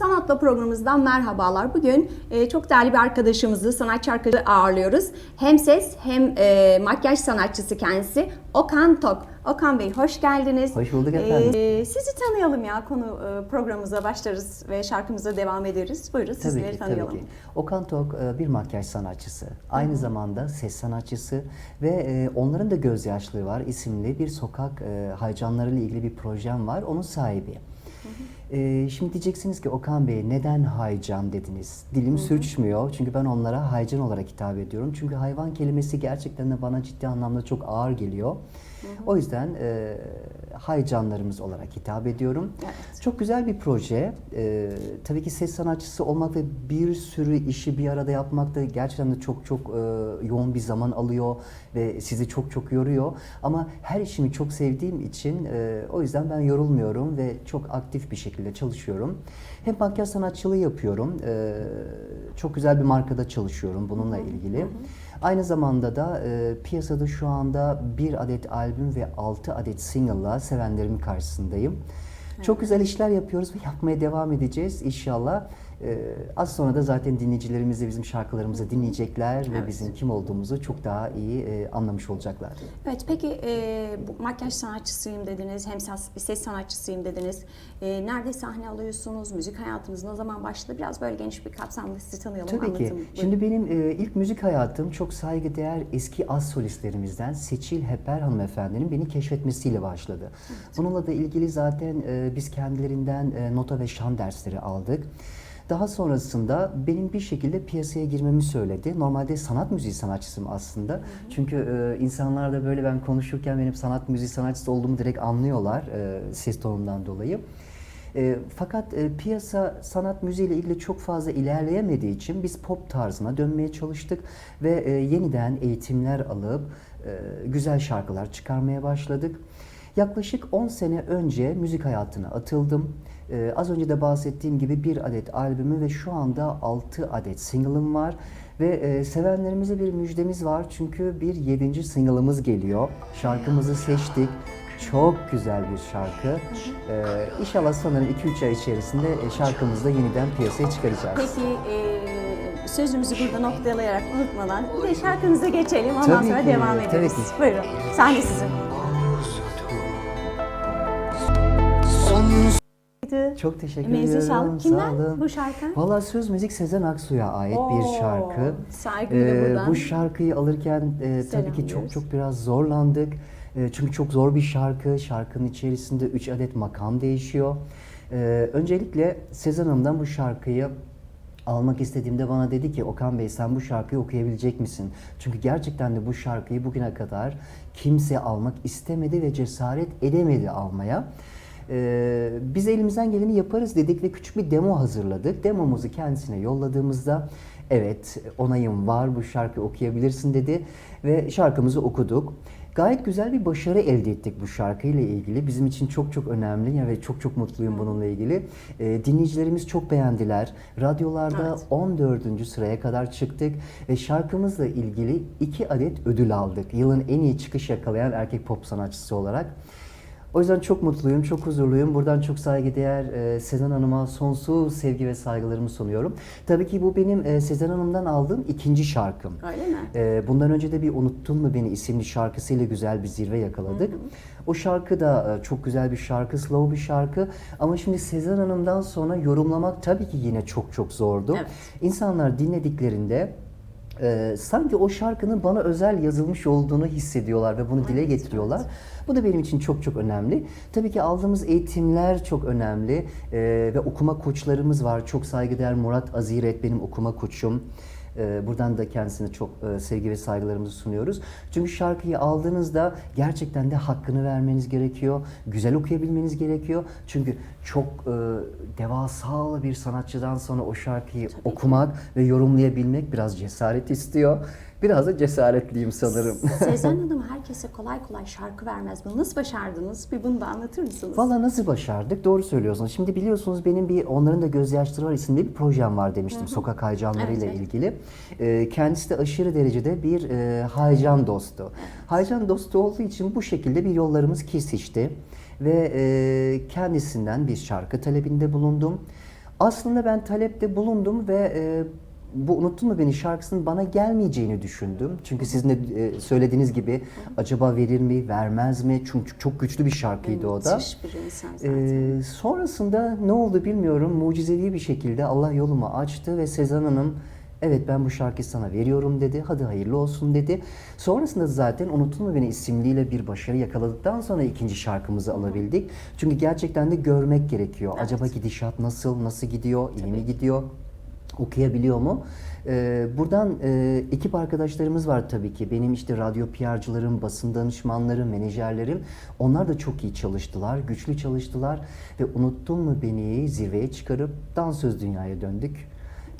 Sanatla programımızdan merhabalar. Bugün e, çok değerli bir arkadaşımızı, sanatçı arkadaşı ağırlıyoruz. Hem ses hem e, makyaj sanatçısı kendisi Okan Tok. Okan Bey hoş geldiniz. Hoş bulduk efendim. E, sizi tanıyalım ya konu e, programımıza başlarız ve şarkımıza devam ederiz. Buyurun Tabii sizleri ki, tanıyalım. tabii ki. Okan Tok e, bir makyaj sanatçısı. Aynı zamanda ses sanatçısı ve e, Onların da Gözyaşları Var isimli bir sokak e, haycanlarıyla ilgili bir projem var. Onun sahibi. E, şimdi diyeceksiniz ki Okan Bey neden haycan dediniz? Dilim sürçmüyor çünkü ben onlara haycan olarak hitap ediyorum. Çünkü hayvan kelimesi gerçekten de bana ciddi anlamda çok ağır geliyor. O yüzden e, haycanlarımız olarak hitap ediyorum. Evet. Çok güzel bir proje. Ee, tabii ki ses sanatçısı olmak ve bir sürü işi bir arada yapmak da gerçekten de çok çok e, yoğun bir zaman alıyor ve sizi çok çok yoruyor. Ama her işimi çok sevdiğim için e, o yüzden ben yorulmuyorum ve çok aktif bir şekilde çalışıyorum. Hem makyaj sanatçılığı yapıyorum. e, çok güzel bir markada çalışıyorum bununla ilgili. Aynı zamanda da e, piyasada şu anda bir adet albüm ve 6 adet single'la sevenlerimin karşısındayım. Çok güzel işler yapıyoruz ve yapmaya devam edeceğiz inşallah. E, az sonra da zaten dinleyicilerimiz de bizim şarkılarımızı dinleyecekler ve Evet. bizim kim olduğumuzu çok daha iyi e, anlamış olacaklar. Evet peki e, bu makyaj sanatçısıyım dediniz, hem ses, ses sanatçısıyım dediniz. E, nerede sahne alıyorsunuz, müzik hayatınız ne zaman başladı? Biraz böyle geniş bir kapsamda sizi tanıyalım, Tabii anlatın. ki. Buyurun. Şimdi benim e, ilk müzik hayatım çok saygıdeğer eski az solistlerimizden Seçil Heper hanımefendinin beni keşfetmesiyle başladı. Bununla da ilgili zaten e, biz kendilerinden e, nota ve şan dersleri aldık. Daha sonrasında benim bir şekilde piyasaya girmemi söyledi. Normalde sanat müziği sanatçısıyım aslında. Çünkü e, insanlar da böyle ben konuşurken benim sanat müziği sanatçısı olduğumu direkt anlıyorlar e, ses tonumdan dolayı. E, fakat e, piyasa sanat müziği ile ilgili çok fazla ilerleyemediği için biz pop tarzına dönmeye çalıştık ve e, yeniden eğitimler alıp e, güzel şarkılar çıkarmaya başladık. Yaklaşık 10 sene önce müzik hayatına atıldım. E, az önce de bahsettiğim gibi bir adet albümü ve şu anda 6 adet single'ım var. Ve e, sevenlerimize bir müjdemiz var çünkü bir 7. single'ımız geliyor. Şarkımızı seçtik. Çok güzel bir şarkı. Ee, inşallah sanırım 2-3 ay içerisinde e, şarkımızı da yeniden piyasaya çıkaracağız. Peki e, sözümüzü burada noktalayarak unutmadan bir de şarkınıza geçelim ondan Tabii sonra ki, devam tabii ederiz. ki. Buyurun sahne sizin. Çok teşekkür Emeğinize ediyorum. sağlık. Sağ Kimden olun. bu şarkı? Valla söz müzik Sezen Aksu'ya ait Oo, bir şarkı. saygıyla Ee, buradan. bu şarkıyı alırken e, tabii ki çok çok biraz zorlandık. E, çünkü çok zor bir şarkı. Şarkının içerisinde 3 adet makam değişiyor. E, öncelikle Sezen Hanım'dan bu şarkıyı almak istediğimde bana dedi ki Okan Bey sen bu şarkıyı okuyabilecek misin? Çünkü gerçekten de bu şarkıyı bugüne kadar kimse almak istemedi ve cesaret edemedi almaya. Ee, biz elimizden geleni yaparız dedik ve küçük bir demo hazırladık. Demomuzu kendisine yolladığımızda evet onayım var bu şarkı okuyabilirsin dedi ve şarkımızı okuduk. Gayet güzel bir başarı elde ettik bu şarkıyla ilgili. Bizim için çok çok önemli ya ve çok çok mutluyum bununla ilgili. Ee, dinleyicilerimiz çok beğendiler. Radyolarda Evet. 14. sıraya kadar çıktık ve şarkımızla ilgili iki adet ödül aldık. Yılın en iyi çıkış yakalayan erkek pop sanatçısı olarak. O yüzden çok mutluyum, çok huzurluyum. Buradan çok saygıdeğer e, Sezen Hanım'a sonsuz sevgi ve saygılarımı sunuyorum. Tabii ki bu benim e, Sezen Hanım'dan aldığım ikinci şarkım. Öyle mi? E, bundan önce de bir Unuttun mu Beni isimli şarkısıyla güzel bir zirve yakaladık. O şarkı da e, çok güzel bir şarkı, slow bir şarkı. Ama şimdi Sezen Hanım'dan sonra yorumlamak tabii ki yine çok çok zordu. Evet. İnsanlar dinlediklerinde e, sanki o şarkının bana özel yazılmış olduğunu hissediyorlar ve bunu dile getiriyorlar. Bu da benim için çok çok önemli. Tabii ki aldığımız eğitimler çok önemli E, ve okuma koçlarımız var. Çok saygıdeğer Murat Aziret benim okuma koçum. E, Buradan da kendisine çok e, sevgi ve saygılarımızı sunuyoruz. Çünkü şarkıyı aldığınızda gerçekten de hakkını vermeniz gerekiyor. Güzel okuyabilmeniz gerekiyor. Çünkü çok e, devasal bir sanatçıdan sonra o şarkıyı okumak ve yorumlayabilmek biraz cesaret istiyor. Biraz da cesaretliyim sanırım. Sezen Hanım herkese kolay kolay şarkı vermez. Bunu nasıl başardınız? Bir bunu da anlatır mısınız? Valla nasıl başardık? Doğru söylüyorsunuz. Şimdi biliyorsunuz benim bir Onların da Gözyaşları Var isimli bir projem var demiştim. Sokak haycanları ile Evet, evet. ilgili. Ee, kendisi de aşırı derecede bir e, haycan dostu. Haycan dostu olduğu için bu şekilde bir yollarımız kesişti. Ve e, kendisinden bir şarkı talebinde bulundum. Aslında ben talepte bulundum ve e, bu Unuttun mu beni şarkısının bana gelmeyeceğini düşündüm. Çünkü sizin de e, söylediğiniz gibi acaba verir mi, vermez mi? Çünkü çok güçlü bir şarkıydı o da. Müthiş bir insan zaten. Ee, sonrasında ne oldu bilmiyorum. Mucizevi bir şekilde Allah yolumu açtı ve Sezen Hanım evet ben bu şarkıyı sana veriyorum dedi. Hadi hayırlı olsun dedi. Sonrasında zaten Unuttun mu beni isimliyle bir başarı yakaladıktan sonra ikinci şarkımızı alabildik. Çünkü gerçekten de görmek gerekiyor. Evet. Acaba gidişat nasıl, nasıl gidiyor, iyi mi gidiyor? Okuyabiliyor mu? Ee, buradan e, ekip arkadaşlarımız var tabii ki. Benim işte radyo PR'cılarım, basın danışmanlarım, menajerlerim. Onlar da çok iyi çalıştılar, güçlü çalıştılar. Ve unuttun mu beni zirveye çıkarıp dansöz dünyaya döndük.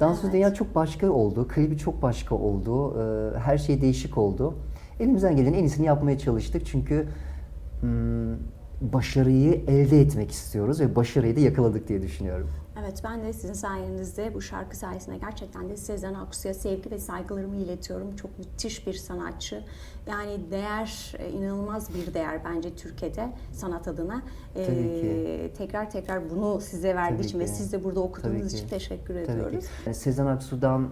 Dansöz Evet. dünya çok başka oldu, klibi çok başka oldu, ee, her şey değişik oldu. Elimizden gelen en iyisini yapmaya çalıştık çünkü hmm, başarıyı elde etmek istiyoruz ve başarıyı da yakaladık diye düşünüyorum. Evet ben de sizin sayenizde bu şarkı sayesinde gerçekten de Sezen Aksu'ya sevgi ve saygılarımı iletiyorum. Çok müthiş bir sanatçı. Yani değer, e, inanılmaz bir değer bence Türkiye'de sanat adına. Ee, Tabii ki. tekrar tekrar bunu size verdiği Tabii için ve ki. siz de burada okuduğunuz Tabii için ki. teşekkür Tabii ki. ediyoruz. Yani Sezen Aksu'dan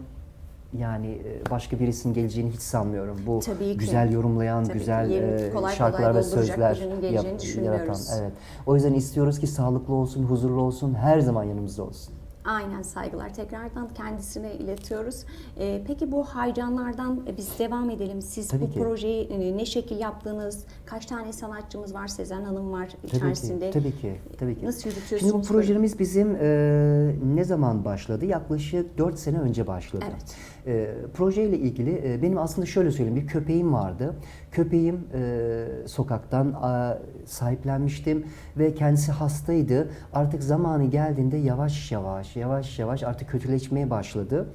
yani e, başka birisinin geleceğini hiç sanmıyorum. Bu Tabii ki. güzel yorumlayan, Tabii ki. güzel Yerini e, kolay şarkılar kolay ve sözler geleceğini düşünmüyoruz. Evet. O yüzden istiyoruz ki sağlıklı olsun, huzurlu olsun, her zaman yanımızda olsun. Aynen saygılar. Tekrardan kendisine iletiyoruz. Ee, peki bu hayranlardan e, biz devam edelim. Siz Tabii bu ki. projeyi ne şekil yaptınız? Kaç tane sanatçımız var? Sezen Hanım var içerisinde. Tabii ki, tabii ki, tabii ki. Nasıl yürütüyorsunuz? Şimdi bu projemiz bizim e, ne zaman başladı? Yaklaşık 4 sene önce başladı. Evet. E, projeyle ilgili e, benim aslında şöyle söyleyeyim bir köpeğim vardı. Köpeğim e, sokaktan a, sahiplenmiştim ve kendisi hastaydı. Artık zamanı geldiğinde yavaş yavaş yavaş yavaş artık kötüleşmeye başladı.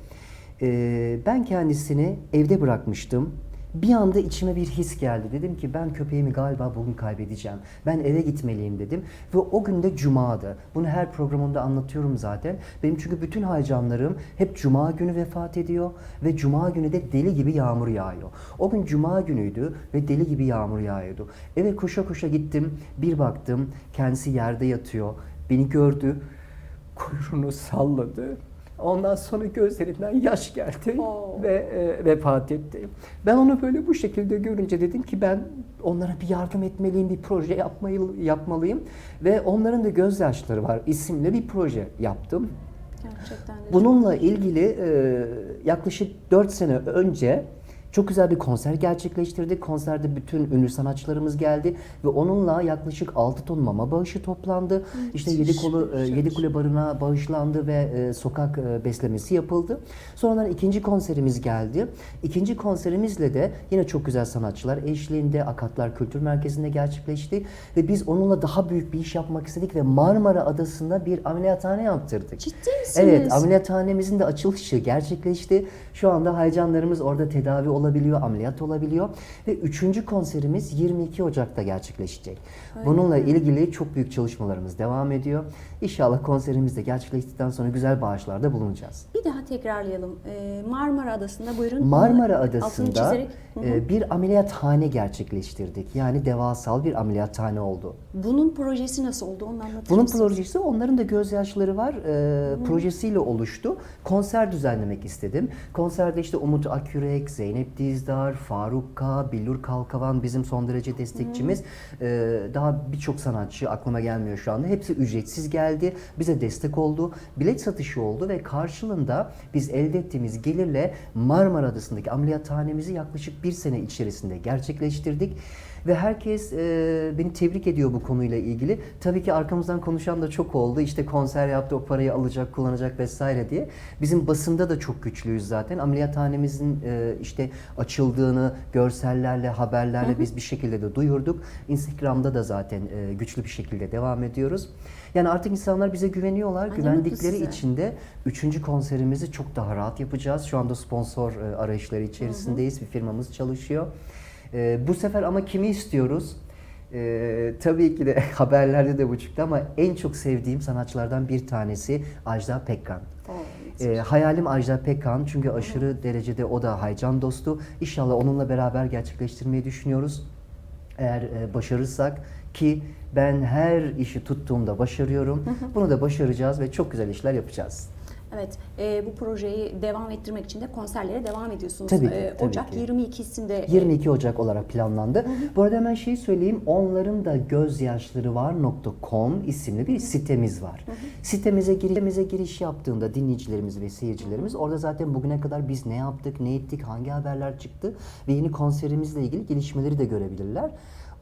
E, ben kendisini evde bırakmıştım. Bir anda içime bir his geldi. Dedim ki ben köpeğimi galiba bugün kaybedeceğim. Ben eve gitmeliyim dedim. Ve o gün de cumaydı. Bunu her programımda anlatıyorum zaten. Benim çünkü bütün haycanlarım hep cuma günü vefat ediyor. Ve cuma günü de deli gibi yağmur yağıyor. O gün cuma günüydü ve deli gibi yağmur yağıyordu. Eve koşa koşa gittim. Bir baktım kendisi yerde yatıyor. Beni gördü. Kuyruğunu salladı. Ondan sonra gözlerinden yaş geldi Oo. ve e, vefat etti. Ben onu böyle bu şekilde görünce dedim ki ben onlara bir yardım etmeliyim, bir proje yapmayı, yapmalıyım. Ve onların da gözyaşları var isimli bir proje yaptım. Gerçekten de Bununla ilgili e, yaklaşık 4 sene önce çok güzel bir konser gerçekleştirdik. Konserde bütün ünlü sanatçılarımız geldi ve onunla yaklaşık 6 ton mama bağışı toplandı. İşte yedi kolu e, yedi kule barına bağışlandı ve e, sokak e, beslemesi yapıldı. Sonradan ikinci konserimiz geldi. İkinci konserimizle de yine çok güzel sanatçılar eşliğinde Akatlar Kültür Merkezi'nde gerçekleşti ve biz onunla daha büyük bir iş yapmak istedik ve Marmara Adası'nda bir ameliyathane yaptırdık. Ciddi misiniz? Evet, ameliyathanemizin de açılışı gerçekleşti. Şu anda haycanlarımız orada tedavi olabiliyor, ameliyat olabiliyor. Ve üçüncü konserimiz 22 Ocak'ta gerçekleşecek. Bununla ilgili çok büyük çalışmalarımız devam ediyor. İnşallah konserimiz de gerçekleştikten sonra güzel bağışlarda bulunacağız. Bir daha tekrarlayalım. Ee, Marmara Adası'nda buyurun. Marmara Adası'nda e, bir ameliyathane gerçekleştirdik. Yani devasal bir ameliyathane oldu. Bunun projesi nasıl oldu? Onu anlatır Bunun mısınız? projesi onların da gözyaşları var. E, projesiyle oluştu. Konser düzenlemek istedim. Konserde işte Umut Akürek, Zeynep Dizdar, Faruk K, Billur Kalkavan bizim son derece destekçimiz. E, daha birçok sanatçı aklıma gelmiyor şu anda. Hepsi ücretsiz geldi. Bize destek oldu. Bilet satışı oldu ve karşılığında biz elde ettiğimiz gelirle Marmara Adası'ndaki ameliyathanemizi yaklaşık bir sene içerisinde gerçekleştirdik. Ve herkes e, beni tebrik ediyor bu konuyla ilgili. Tabii ki arkamızdan konuşan da çok oldu. İşte konser yaptı, o parayı alacak, kullanacak vesaire diye. Bizim basında da çok güçlüyüz zaten. Ameliyathanemizin e, işte açıldığını görsellerle, haberlerle biz bir şekilde de duyurduk. Instagram'da da zaten e, güçlü bir şekilde devam ediyoruz. Yani artık insanlar bize güveniyorlar. Ay, Güvendikleri için de üçüncü konserimizi çok daha rahat yapacağız. Şu anda sponsor e, arayışları içerisindeyiz. Bir firmamız çalışıyor. Ee, bu sefer ama kimi istiyoruz? Ee, tabii ki de haberlerde de bu çıktı ama en çok sevdiğim sanatçılardan bir tanesi Ajda Pekkan. Oo, Ee, hayalim Ajda Pekkan çünkü aşırı derecede o da haycan dostu. İnşallah onunla beraber gerçekleştirmeyi düşünüyoruz. Eğer e, başarırsak ki ben her işi tuttuğumda başarıyorum. Bunu da başaracağız ve çok güzel işler yapacağız. Evet, e, bu projeyi devam ettirmek için de konserlere devam ediyorsunuz. Tabii ki, E, tabii Ocak ki. 22'sinde 22 Ocak olarak planlandı. Bu arada hemen şeyi söyleyeyim. Onların da gözyaşlarıvar.com isimli bir sitemiz var. Sitemize, giri- sitemize giriş yaptığında dinleyicilerimiz ve seyircilerimiz orada zaten bugüne kadar biz ne yaptık, ne ettik, hangi haberler çıktı ve yeni konserimizle ilgili gelişmeleri de görebilirler.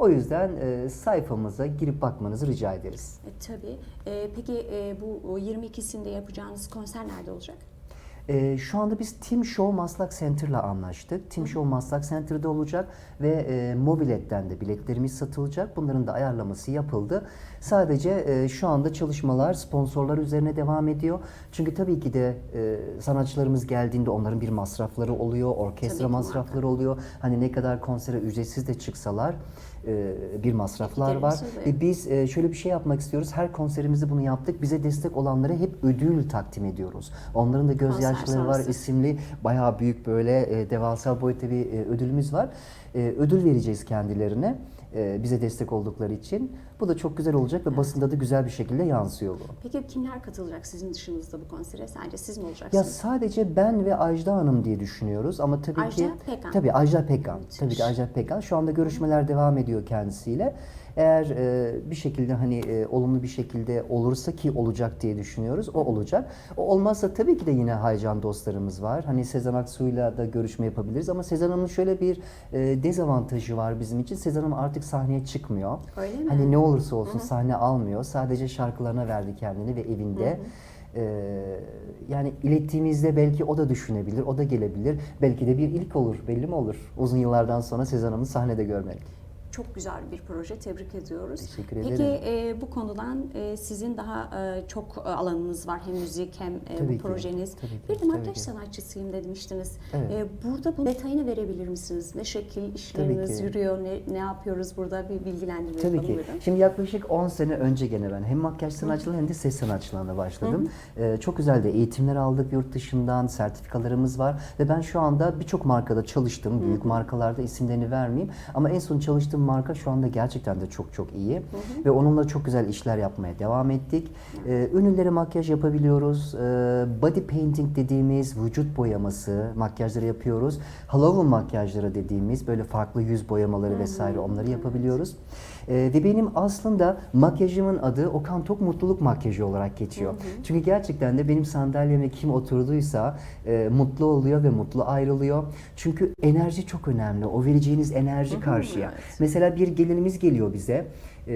O yüzden e, sayfamıza girip bakmanızı rica ederiz. E, tabii. E, peki e, bu o 22'sinde yapacağınız konser nerede olacak? Ee, şu anda biz Team Show Maslak Center'la anlaştık. Team Show Maslak Center'da olacak ve e, mobiletten de biletlerimiz satılacak. Bunların da ayarlaması yapıldı. Sadece e, şu anda çalışmalar sponsorlar üzerine devam ediyor. Çünkü tabii ki de e, sanatçılarımız geldiğinde onların bir masrafları oluyor, orkestra masrafları oluyor. Hani ne kadar konsere ücretsiz de çıksalar e, bir masraflar var. Oluyor. Ve biz e, şöyle bir şey yapmak istiyoruz. Her konserimizde bunu yaptık. Bize destek olanlara hep ödül takdim ediyoruz. Onların da gözyaşları var isimli bayağı büyük böyle e, devasa boyutta bir e, ödülümüz var. E, ödül vereceğiz kendilerine e, bize destek oldukları için. Bu da çok güzel olacak ve basında da güzel bir şekilde yansıyor bu. Peki kimler katılacak sizin dışınızda bu konsere? Sadece siz mi Ya olacaksınız? sadece ben ve Ajda Hanım diye düşünüyoruz ama tabii Ajda ki Pekkan. tabii Ajda Pekkan. Müthiş. Tabii ki Ajda Pekkan. Şu anda görüşmeler devam ediyor kendisiyle. Eğer e, bir şekilde hani e, olumlu bir şekilde olursa ki olacak diye düşünüyoruz. O olacak. O olmazsa tabii ki de yine Haycan dostlarımız var. Hani Sezen Aksu'yla da görüşme yapabiliriz ama Sezen Hanım'ın şöyle bir e, dezavantajı var bizim için. Sezen Hanım artık sahneye çıkmıyor. Öyle mi? Hani ne olursa olsun sahne almıyor. Sadece şarkılarına verdi kendini ve evinde. Ee, yani ilettiğimizde belki o da düşünebilir, o da gelebilir. Belki de bir ilk olur, belli mi olur? Uzun yıllardan sonra Sezen Hanım'ı sahnede görmek. Çok güzel bir proje. Tebrik ediyoruz. Teşekkür Peki ederim. e, bu konudan e, sizin daha e, çok e, alanınız var. Hem müzik hem e, Tabii bu ki, projeniz. tabii ki, bir de makyaj sanatçısıyım demiştiniz. Evet. E, burada bu detayını verebilir misiniz? Ne şekil işleriniz yürüyor? Ne, ne yapıyoruz burada? Bir bilgilendirme Tabii yapalım ki. buyurun. Şimdi yaklaşık 10 sene önce gene ben hem makyaj sanatçılığı hem de ses sanatçılığına başladım. Ee, çok güzel de eğitimler aldık yurt dışından, sertifikalarımız var ve ben şu anda birçok markada çalıştım. Büyük markalarda isimlerini vermeyeyim ama en son çalıştığım marka şu anda gerçekten de çok çok iyi ve onunla çok güzel işler yapmaya devam ettik. Ee, ünlülere makyaj yapabiliyoruz. Ee, body painting dediğimiz vücut boyaması makyajları yapıyoruz. Halloween makyajları dediğimiz böyle farklı yüz boyamaları vesaire onları yapabiliyoruz. Ee, ve benim aslında makyajımın adı Okan Tok Mutluluk Makyajı olarak geçiyor. Çünkü gerçekten de benim sandalyeme kim oturduysa e, mutlu oluyor ve mutlu ayrılıyor. Çünkü enerji çok önemli. O vereceğiniz enerji karşıya. evet. Mesela bir gelinimiz geliyor bize e,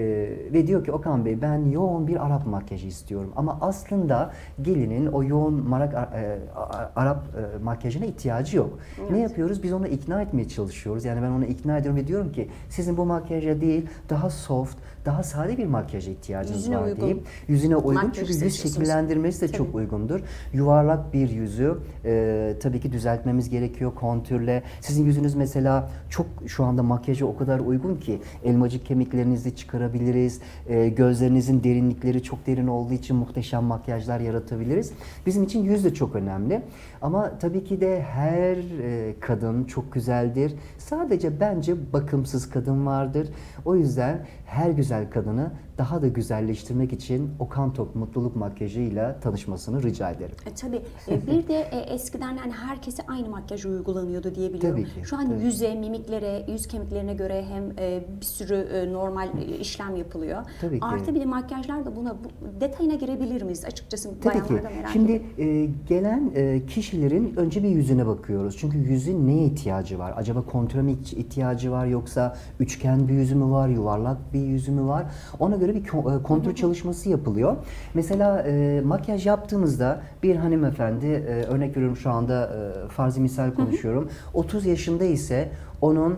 ve diyor ki Okan Bey ben yoğun bir Arap makyajı istiyorum. Ama aslında gelinin o yoğun marak, e, a- Arap e, makyajına ihtiyacı yok. Ne yapıyoruz? Biz onu ikna etmeye çalışıyoruz. Yani ben onu ikna ediyorum ve diyorum ki sizin bu makyaja değil daha soft, daha sade bir makyaja ihtiyacınız Yüzüne var uygun. deyip yüzüne uygun Makyajı çünkü yüz şekillendirmesi de Tabii. çok uygundur. Yuvarlak bir yüzü e, tabii ki düzeltmemiz gerekiyor kontürle. Sizin yüzünüz mesela çok şu anda makyaja o kadar uygun ki elmacık kemiklerinizi çıkarabiliriz. E, gözlerinizin derinlikleri çok derin olduğu için muhteşem makyajlar yaratabiliriz. Bizim için yüz de çok önemli. Ama tabii ki de her e, kadın çok güzeldir. Sadece bence bakımsız kadın vardır. O yüzden her güzel kadını daha da güzelleştirmek için Okan Tok mutluluk makyajıyla tanışmasını rica ederim. E, tabii. E, bir de e, eskiden hani herkese aynı makyaj uygulanıyordu diye biliyorum. Tabii ki, Şu an tabii. yüze, mimiklere, yüz kemiklerine göre hem e, bir sürü e, normal e, işlem yapılıyor. Tabii ki. Artı bir de makyajlar da buna bu, detayına girebilir miyiz açıkçası? Tabii ki. merak Şimdi e, gelen e, kişilerin önce bir yüzüne bakıyoruz. Çünkü yüzün neye ihtiyacı var? Acaba kontüre mi iht- ihtiyacı var yoksa üçgen bir yüzü mü var, yuvarlak bir yüzü mü var? Ona göre bir e, kontür çalışması yapılıyor. Mesela e, makyaj yaptığımızda bir hanımefendi, e, örnek veriyorum şu anda e, farzi misal konuşuyorum. 30 yaşında ise onun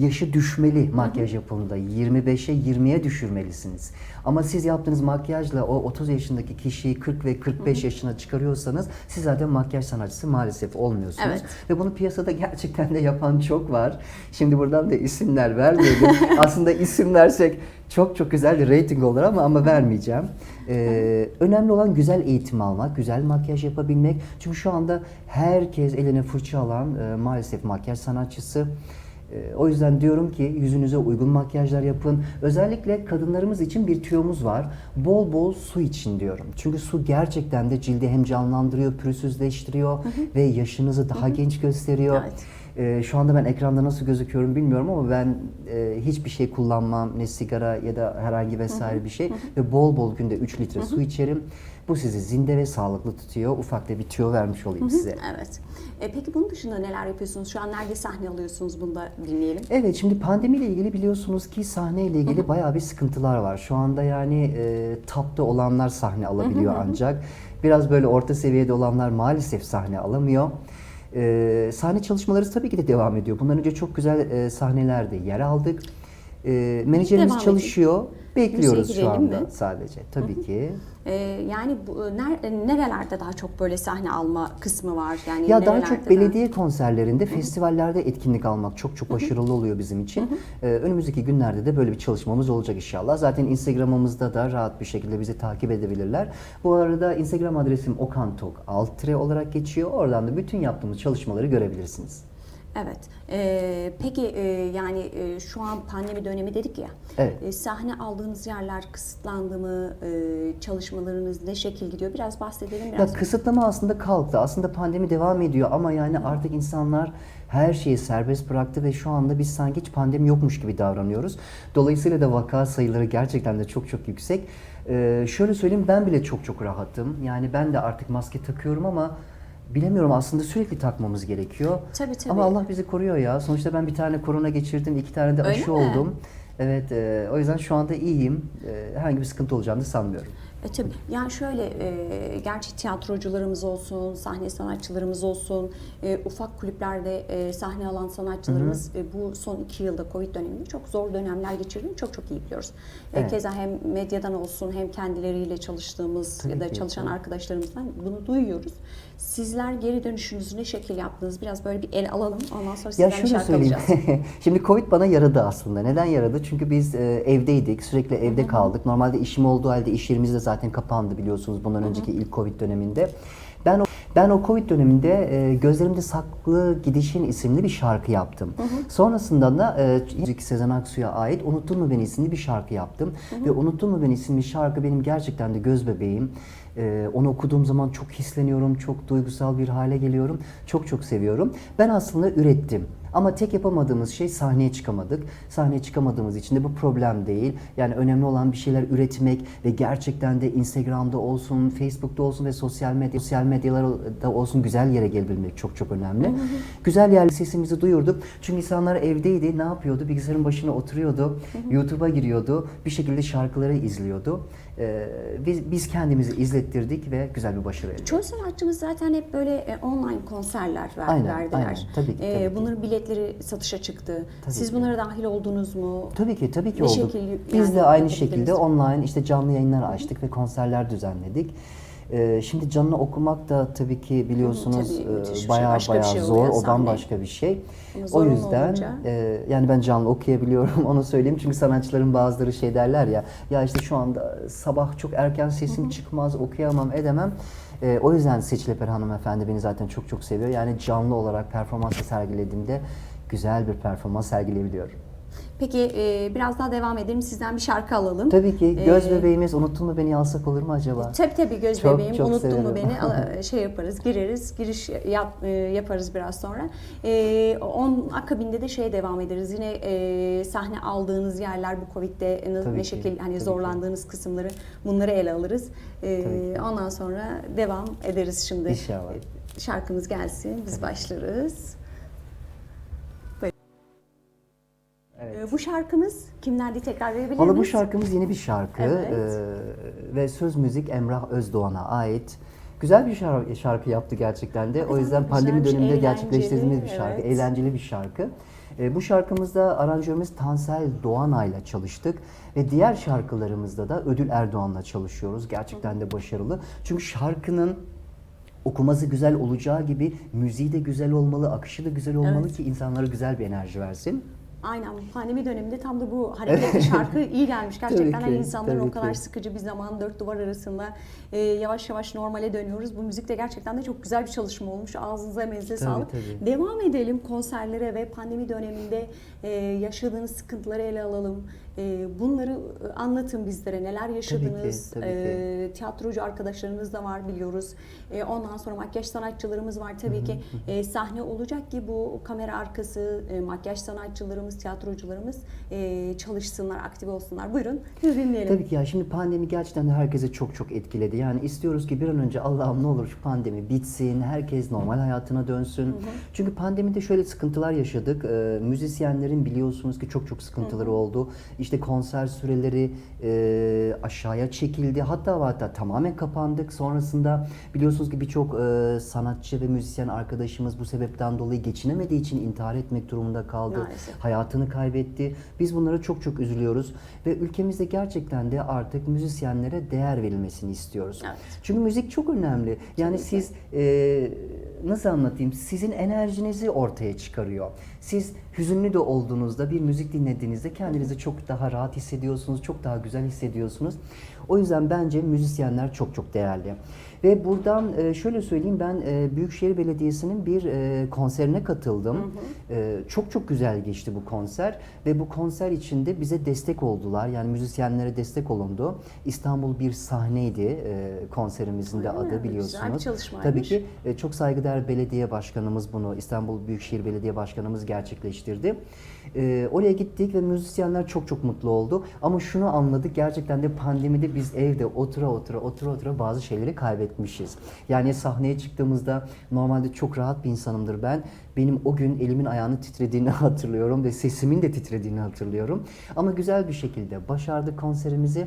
yaşı düşmeli makyaj yapımında. 25'e 20'ye düşürmelisiniz. Ama siz yaptığınız makyajla o 30 yaşındaki kişiyi 40 ve 45 yaşına çıkarıyorsanız siz zaten makyaj sanatçısı maalesef olmuyorsunuz. Evet. Ve bunu piyasada gerçekten de yapan çok var. Şimdi buradan da isimler vermeyelim. Aslında isim versek çok çok güzel bir rating olur ama ama vermeyeceğim. Ee, önemli olan güzel eğitim almak, güzel makyaj yapabilmek. Çünkü şu anda herkes eline fırça alan e, maalesef makyaj sanatçısı. E, O yüzden diyorum ki yüzünüze uygun makyajlar yapın. Özellikle kadınlarımız için bir tüyomuz var. Bol bol su için diyorum. Çünkü su gerçekten de cildi hem canlandırıyor, pürüzsüzleştiriyor ve yaşınızı daha genç gösteriyor. Evet. Ee, şu anda ben ekranda nasıl gözüküyorum bilmiyorum ama ben e, hiçbir şey kullanmam. Ne sigara ya da herhangi vesaire bir şey. Ve bol bol günde 3 litre su içerim. Bu sizi zinde ve sağlıklı tutuyor. Ufak da bir tüyo vermiş olayım size. Evet. E, peki bunun dışında neler yapıyorsunuz? Şu an nerede sahne alıyorsunuz? Bunu da dinleyelim. Evet şimdi pandemiyle ilgili biliyorsunuz ki sahneyle ilgili bayağı bir sıkıntılar var. Şu anda yani e, tapta olanlar sahne alabiliyor ancak. Biraz böyle orta seviyede olanlar maalesef sahne alamıyor. E, sahne çalışmaları tabii ki de devam ediyor. Bundan önce çok güzel e, sahnelerde yer aldık. E, menajerimiz Devam çalışıyor. Bekliyoruz Müziğe şu anda mi? sadece. Tabii ki. E, yani bu, ner- e, nerelerde daha çok böyle sahne alma kısmı var? Yani Ya daha çok belediye konserlerinde, festivallerde etkinlik almak çok çok başarılı oluyor bizim için. Ee, önümüzdeki günlerde de böyle bir çalışmamız olacak inşallah. Zaten Instagram'ımızda da rahat bir şekilde bizi takip edebilirler. Bu arada Instagram adresim okantok altre olarak geçiyor. Oradan da bütün yaptığımız çalışmaları görebilirsiniz. Evet. E, peki e, yani e, şu an pandemi dönemi dedik ya. Evet. E, sahne aldığınız yerler kısıtlandı mı? E, çalışmalarınız ne şekil gidiyor? Biraz bahsedelim Ya biraz. kısıtlama aslında kalktı. Aslında pandemi devam ediyor ama yani artık insanlar her şeyi serbest bıraktı ve şu anda biz sanki hiç pandemi yokmuş gibi davranıyoruz. Dolayısıyla da vaka sayıları gerçekten de çok çok yüksek. Ee, şöyle söyleyeyim ben bile çok çok rahatım. Yani ben de artık maske takıyorum ama bilemiyorum aslında sürekli takmamız gerekiyor. Tabii, tabii. Ama Allah bizi koruyor ya. Sonuçta ben bir tane korona geçirdim, iki tane de Öyle aşı mi? oldum. Evet, e, o yüzden şu anda iyiyim. E, herhangi bir sıkıntı olacağını sanmıyorum. E tabii. Yani şöyle, e, gerçi tiyatrocularımız olsun, sahne sanatçılarımız olsun, e, ufak kulüplerde e, sahne alan sanatçılarımız e, bu son iki yılda Covid döneminde çok zor dönemler geçirdiğini çok çok iyi biliyoruz. E, Evet. keza hem medyadan olsun hem kendileriyle çalıştığımız Tabii ya da ki, çalışan tabii. arkadaşlarımızdan bunu duyuyoruz. Sizler geri dönüşünüzü ne şekil yaptınız? Biraz böyle bir el alalım. Ondan sonra sizden Ya şöyle şarkı söyleyeyim. Şimdi Covid bana yaradı aslında. Neden yaradı? Çünkü biz e, evdeydik. Sürekli evde kaldık. Normalde işim olduğu halde iş yerimiz de zaten kapandı biliyorsunuz bundan önceki ilk Covid döneminde. Ben o ben o Covid döneminde e, Gözlerimde Saklı Gidişin isimli bir şarkı yaptım. Sonrasında da e, Sezen Aksu'ya ait Unuttun mu Beni isimli bir şarkı yaptım. Ve Unuttun mu Beni isimli şarkı benim gerçekten de göz bebeğim. E, onu okuduğum zaman çok hisleniyorum, çok duygusal bir hale geliyorum. Çok çok seviyorum. Ben aslında ürettim. Ama tek yapamadığımız şey sahneye çıkamadık. Sahneye çıkamadığımız için de bu problem değil. Yani önemli olan bir şeyler üretmek ve gerçekten de Instagram'da olsun, Facebook'ta olsun ve sosyal medya sosyal medyalarda olsun güzel yere gelebilmek çok çok önemli. Güzel yerli sesimizi duyurduk. Çünkü insanlar evdeydi. Ne yapıyordu? Bilgisayarın başına oturuyordu. YouTube'a giriyordu. Bir şekilde şarkıları izliyordu. Ee, biz, biz kendimizi izlettirdik ve güzel bir başarı elde ettik. Çoğu sanatçımız zaten hep böyle e, online konserler ver, Aynen, verdiler. aynen. Tabii ki, tabii ki. bunların biletleri satışa çıktı. Tabii Siz ki. bunlara dahil oldunuz mu? Tabii ki tabii ki Ne oldu. şekil Biz yani de aynı yapabildiniz? şekilde online işte canlı yayınlar açtık ve konserler düzenledik. Ee, şimdi canlı okumak da tabii ki biliyorsunuz tabii, e, şey. bayağı şey zor, o bambaşka bir şey. O yüzden olunca. e, yani ben canlı okuyabiliyorum onu söyleyeyim çünkü sanatçıların bazıları şey derler ya ya işte şu anda sabah çok erken sesim çıkmaz okuyamam edemem. E, o yüzden Seçil Eper hanımefendi beni zaten çok çok seviyor. Yani canlı olarak performansı sergilediğimde güzel bir performans sergileyebiliyorum. Peki e, biraz daha devam edelim. Sizden bir şarkı alalım. Tabii ki göz Ee, bebeğimiz unuttun mu beni alsak olur mu acaba? Tabii tabii göz Çok, bebeğim çok unuttun mu severim. beni Al- şey yaparız gireriz giriş yap, e, yaparız biraz sonra. E, on akabinde de şeye devam ederiz yine e, sahne aldığınız yerler bu Covid'de ne, Tabii ne ki, şekil hani tabii ki. zorlandığınız kısımları bunları ele alırız. E, ondan sonra devam ederiz şimdi. İnşallah. Şarkımız gelsin biz başlarız. Evet. E, bu şarkımız kimlerdi tekrar verebilir Valla bu miyiz? şarkımız yeni bir şarkı Evet. Ee, ve söz müzik Emrah Özdoğan'a ait. Güzel bir şarkı, şarkı yaptı gerçekten de. o Evet, yüzden pandemi döneminde gerçekleştirdiğimiz bir şarkı. evet. Eğlenceli bir şarkı. Ee, bu şarkımızda aranjörümüz Tansel Doğanay'la çalıştık ve diğer şarkılarımızda da Ödül Erdoğan'la çalışıyoruz. Gerçekten de başarılı. Çünkü şarkının okuması güzel olacağı gibi müziği de güzel olmalı, akışı da güzel olmalı Evet. ki insanlara güzel bir enerji versin. Aynen pandemi döneminde tam da bu hareketli şarkı iyi gelmiş. Gerçekten hani ki, insanların tabii o kadar ki. sıkıcı bir zaman dört duvar arasında e, yavaş yavaş normale dönüyoruz. Bu müzik de gerçekten de çok güzel bir çalışma olmuş. Ağzınıza Tabii, sağlık. tabii. Devam edelim konserlere ve pandemi döneminde e, yaşadığınız sıkıntıları ele alalım. E, bunları e, anlatın bizlere. Neler yaşadınız? tabii ki. E, tiyatrocu arkadaşlarınız da var biliyoruz. E, ondan sonra makyaj sanatçılarımız var tabii ki. Sahne olacak ki bu kamera arkası e, makyaj sanatçılarımız, tiyatrocularımız e, çalışsınlar, aktif olsunlar. Buyurun siz dinleyelim. Tabii ki ya şimdi pandemi gerçekten de herkese çok çok etkiledi. Yani istiyoruz ki bir an önce Allah'ım ne olur şu pandemi bitsin, herkes normal hayatına dönsün. Çünkü pandemide şöyle sıkıntılar yaşadık. Ee, müzisyenlerin biliyorsunuz ki çok çok sıkıntıları oldu. İşte konser süreleri e, aşağıya çekildi. Hatta hatta tamamen kapandık. Sonrasında biliyorsunuz ki birçok e, sanatçı ve müzisyen arkadaşımız bu sebepten dolayı geçinemediği için intihar etmek durumunda kaldı. Maalesef. hayatını kaybetti. Biz bunlara çok çok üzülüyoruz ve ülkemizde gerçekten de artık müzisyenlere değer verilmesini istiyoruz. Evet. Çünkü müzik çok önemli. Yani ki. siz e, nasıl anlatayım? Sizin enerjinizi ortaya çıkarıyor. Siz hüzünlü de olduğunuzda bir müzik dinlediğinizde kendinizi çok daha rahat hissediyorsunuz, çok daha güzel hissediyorsunuz. O yüzden bence müzisyenler çok çok değerli. Ve buradan e, şöyle söyleyeyim ben e, Büyükşehir Belediyesi'nin bir e, konserine katıldım. E, Çok çok güzel geçti bu konser ve bu konser içinde bize destek oldular. Yani müzisyenlere destek olundu. İstanbul bir sahneydi e, konserimizin de mi? adı Güzel bir biliyorsunuz. çalışmaymış. Tabii ki e, çok saygıdeğer belediye başkanımız bunu İstanbul Büyükşehir Belediye Başkanımız gerçekleştirdi. E, oraya gittik ve müzisyenler çok çok mutlu oldu. Ama şunu anladık gerçekten de pandemide biz evde otura otura otura otura bazı şeyleri kaybetmişiz. Yani sahneye çıktığımızda normalde çok rahat bir insanımdır ben. Benim o gün elimin ayağının titrediğini hatırlıyorum ve sesimin de titrediğini hatırlıyorum. Ama güzel bir şekilde başardık konserimizi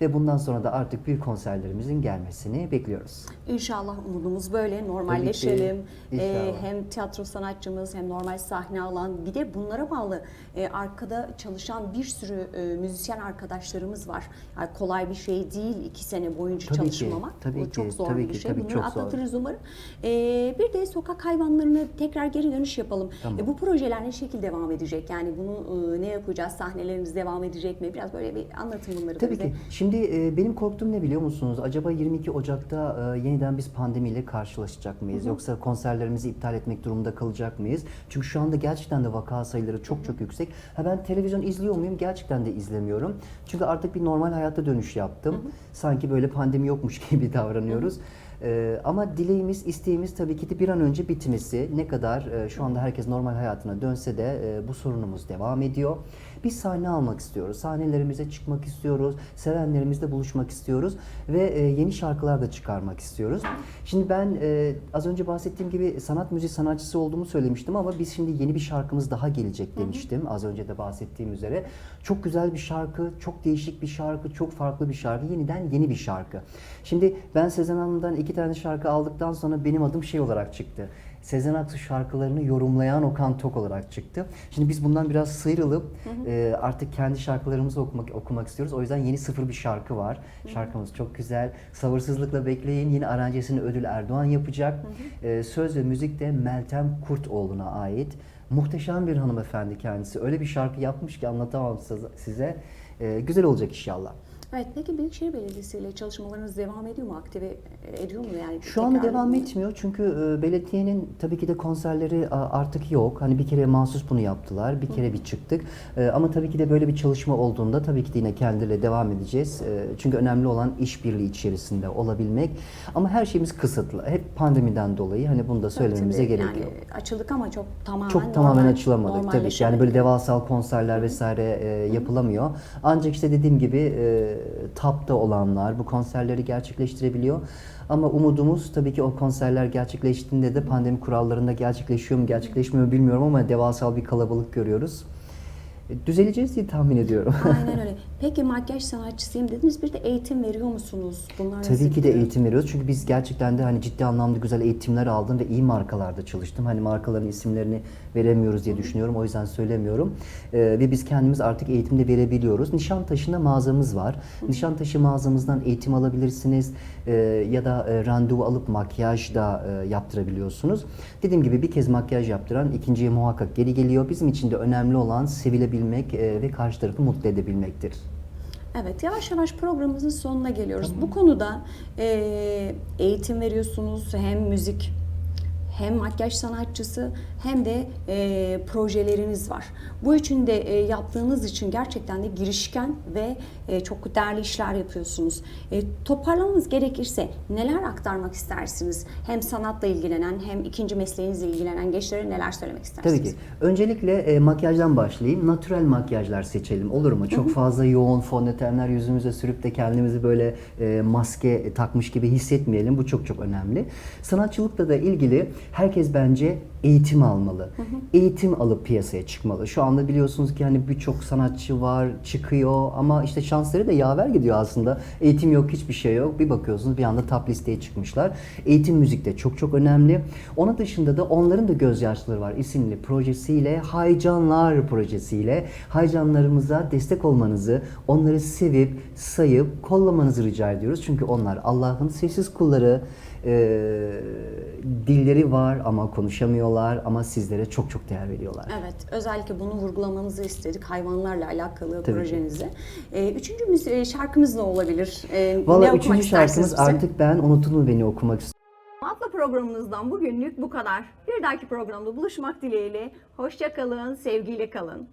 ve bundan sonra da artık büyük konserlerimizin gelmesini bekliyoruz. İnşallah umudumuz böyle normalleşelim. Tabii ki. Ee, hem tiyatro sanatçımız hem normal sahne alan bir de bunlara bağlı e, arkada çalışan bir sürü e, müzisyen arkadaşlarımız var. Yani kolay bir şey değil iki sene boyunca Tabii ki, çalışmamak. tabii Bu ki, çok zor tabii bir ki, şey. tabii Bunları çok zor. atlatırız umarım. Ee, bir de sokak hayvanlarına tekrar geri dönüş yapalım. Tamam. E, bu projeler ne şekilde devam edecek? Yani bunu e, ne yapacağız? Sahnelerimiz devam edecek mi? Biraz böyle bir anlatın bunları da Tabii ki. Şimdi e, benim korktuğum ne biliyor musunuz? Acaba 22 Ocak'ta e, yeniden biz pandemiyle karşılaşacak mıyız? Yoksa konserlerimizi iptal etmek durumunda kalacak mıyız? Çünkü şu anda gerçekten de vaka sayıları çok çok yüksek. Ha ben televizyon izliyor muyum? Gerçekten de izlemiyorum. Çünkü artık bir normal hayata dönüş yaptım. Sanki böyle pandemi yokmuş gibi davranıyoruz. Ee, ama dileğimiz, isteğimiz tabii ki de bir an önce bitmesi. Ne kadar e, şu anda herkes normal hayatına dönse de e, bu sorunumuz devam ediyor. Biz sahne almak istiyoruz. Sahnelerimize çıkmak istiyoruz. Sevenlerimizle buluşmak istiyoruz. Ve e, yeni şarkılar da çıkarmak istiyoruz. Şimdi ben e, az önce bahsettiğim gibi sanat müziği sanatçısı olduğumu söylemiştim ama biz şimdi yeni bir şarkımız daha gelecek demiştim. Az önce de bahsettiğim üzere. Çok güzel bir şarkı, çok değişik bir şarkı, çok farklı bir şarkı. Yeniden yeni bir şarkı. Şimdi ben Sezen Hanım'dan iki tane şarkı aldıktan sonra benim adım şey olarak çıktı. Sezen Aksu şarkılarını yorumlayan Okan Tok olarak çıktı. Şimdi biz bundan biraz sıyrılıp e, artık kendi şarkılarımızı okumak okumak istiyoruz. O yüzden yeni sıfır bir şarkı var. Şarkımız çok güzel. Sabırsızlıkla bekleyin. Yine aranjesini Ödül Erdoğan yapacak. E, söz ve müzik de Meltem Kurtoğlu'na ait. Muhteşem bir hanımefendi kendisi. Öyle bir şarkı yapmış ki anlatamam size- size. E, güzel olacak inşallah. Evet, peki Büyükşehir Belediyesi ile çalışmalarınız devam ediyor mu? Aktive ediyor mu yani? Şu anda devam etmiyor çünkü e, belediyenin tabii ki de konserleri artık yok. Hani bir kere mahsus bunu yaptılar, bir kere bir çıktık. E, Ama tabii ki de böyle bir çalışma olduğunda tabii ki de yine kendileriyle devam edeceğiz. E, Çünkü önemli olan işbirliği içerisinde olabilmek. Ama her şeyimiz kısıtlı. Hep pandemiden dolayı hani bunu da söylememize tabii. gerek yani yok. Açıldık ama çok tamamen Çok tamamen normal- açılamadık tabii ki. Yani böyle devasal konserler vesaire e, yapılamıyor. Ancak işte dediğim gibi e, tapta olanlar bu konserleri gerçekleştirebiliyor. Ama umudumuz tabii ki o konserler gerçekleştiğinde de pandemi kurallarında gerçekleşiyor mu gerçekleşmiyor mu bilmiyorum ama devasal bir kalabalık görüyoruz. E, Düzeleceğiz diye tahmin ediyorum. Aynen öyle. Peki makyaj sanatçısıyım dediniz. Bir de eğitim veriyor musunuz? Bunlar Tabii ki de gidiyor? eğitim veriyoruz. Çünkü biz gerçekten de hani ciddi anlamda güzel eğitimler aldım ve iyi markalarda çalıştım. Hani markaların isimlerini veremiyoruz diye düşünüyorum. O yüzden söylemiyorum. Ee, ve biz kendimiz artık eğitimde verebiliyoruz. Nişantaşı'nda mağazamız var. Nişantaşı mağazamızdan eğitim alabilirsiniz. Ee, ya da e, randevu alıp makyaj da e, yaptırabiliyorsunuz. Dediğim gibi bir kez makyaj yaptıran ikinciye muhakkak geri geliyor. Bizim için de önemli olan sevilebilmek e, ve karşı tarafı mutlu edebilmektir. Evet, yavaş yavaş programımızın sonuna geliyoruz. Bu konuda e, eğitim veriyorsunuz hem müzik hem makyaj sanatçısı hem de e, projeleriniz var. Bu için de e, yaptığınız için gerçekten de girişken ve e, çok değerli işler yapıyorsunuz. E, toparlamamız gerekirse neler aktarmak istersiniz? Hem sanatla ilgilenen hem ikinci mesleğinizle ilgilenen gençlere neler söylemek istersiniz? Tabii ki. Öncelikle e, makyajdan başlayayım. Natürel makyajlar seçelim. Olur mu? Çok fazla yoğun fondötenler yüzümüze sürüp de kendimizi böyle e, maske takmış gibi hissetmeyelim. Bu çok çok önemli. Sanatçılıkla da ilgili herkes bence eğitim almalı. Eğitim alıp piyasaya çıkmalı. Şu anda biliyorsunuz ki hani birçok sanatçı var, çıkıyor ama işte şansları da yaver gidiyor aslında. Eğitim yok, hiçbir şey yok. Bir bakıyorsunuz bir anda top listeye çıkmışlar. Eğitim müzikte çok çok önemli. Onun dışında da onların da gözyaşları var isimli projesiyle, Haycanlar projesiyle haycanlarımıza destek olmanızı, onları sevip, sayıp, kollamanızı rica ediyoruz. Çünkü onlar Allah'ın sessiz kulları, Ee, dilleri var ama konuşamıyorlar ama sizlere çok çok değer veriyorlar. Evet, özellikle bunu vurgulamanızı istedik hayvanlarla alakalı Tabii projenizi. Ee, üçüncü müzi- e, şarkımız ne olabilir? Ee, ne Valla üçüncü şarkımız bize? artık ben unutun beni okumak istiyorum. Atla programımızdan bugünlük bu kadar. Bir dahaki programda buluşmak dileğiyle. Hoşça kalın, sevgiyle kalın.